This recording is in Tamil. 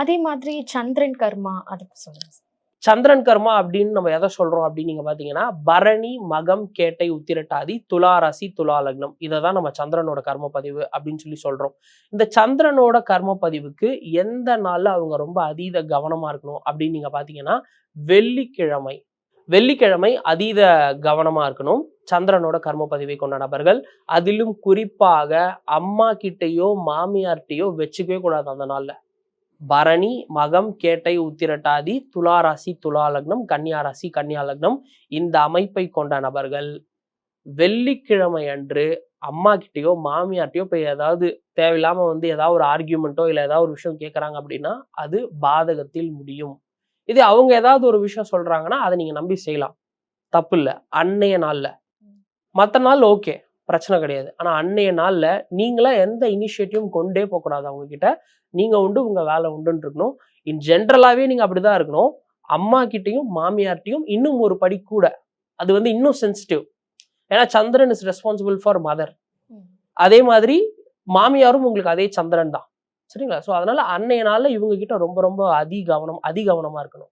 அதே மாதிரி சந்திரன் கர்மா அதை சொல்லுங்க. சந்திரன் கர்மா அப்படின்னு நம்ம எதை சொல்றோம் அப்படின்னு நீங்க பாத்தீங்கன்னா பரணி மகம் கேட்டை உத்திரட்டாதி துலா ராசி துலா லக்னம். இதை தான் நம்ம சந்திரனோட கர்ம பதிவு அப்படின்னு சொல்லி சொல்றோம். இந்த சந்திரனோட கர்ம பதிவுக்கு எந்த நாள்ல அவங்க ரொம்ப அதீத கவனமா இருக்கணும் அப்படின்னு நீங்க பாத்தீங்கன்னா வெள்ளிக்கிழமை. வெள்ளிக்கிழமை அதீத கவனமா இருக்கணும். சந்திரனோட கர்ம பதிவை கொண்ட நபர்கள் அதிலும் குறிப்பாக அம்மா கிட்டேயோ மாமியார்கிட்டயோ வச்சுக்கவே கூடாது அந்த நாள்ல. பரணி மகம் கேட்டை உத்திரட்டாதி துலா ராசி துலா லக்னம் கன்னியா ராசி கன்னியா லக்னம். இந்த அமைப்பை கொண்ட நபர்கள் வெள்ளிக்கிழமை அன்று அம்மா கிட்டயோ மாமியார்ட்டையோ போய் ஏதாவது தேவையில்லாம வந்து ஏதாவது ஒரு ஆர்கியூமெண்ட்டோ இல்லை ஏதாவது ஒரு விஷயம் கேட்குறாங்க அப்படின்னா அது பாதகத்தில் முடியும். இது அவங்க ஏதாவது ஒரு விஷயம் சொல்றாங்கன்னா அதை நீங்க நம்பி செய்யலாம். தப்பு இல்லை. அன்னைய நாள்ல. மற்ற நாள் ஓகே பிரச்சனை கிடையாது. ஆனா அன்னைய நாள்ல நீங்களா எந்த இனிஷியேட்டிவும் கொண்டே போகக்கூடாது அவங்க கிட்ட நீங்க உண்டு உங்க வேலை உண்டுன்னு இருக்கணும். இன் ஜென்ரலாவே நீங்க அப்படிதான் இருக்கணும். அம்மா கிட்டயும் மாமியார்ட்டையும் இன்னும் ஒரு படி கூட. அது வந்து இன்னும் சென்சிட்டிவ் ஏன்னா Chandran is responsible for mother. அதே மாதிரி மாமியாரும் உங்களுக்கு அதே சந்திரன் தான். சரிங்களா? ஸோ அதனால அன்னைய நாள்ல இவங்க கிட்ட ரொம்ப ரொம்ப அதி கவனம் அதி கவனமா இருக்கணும்.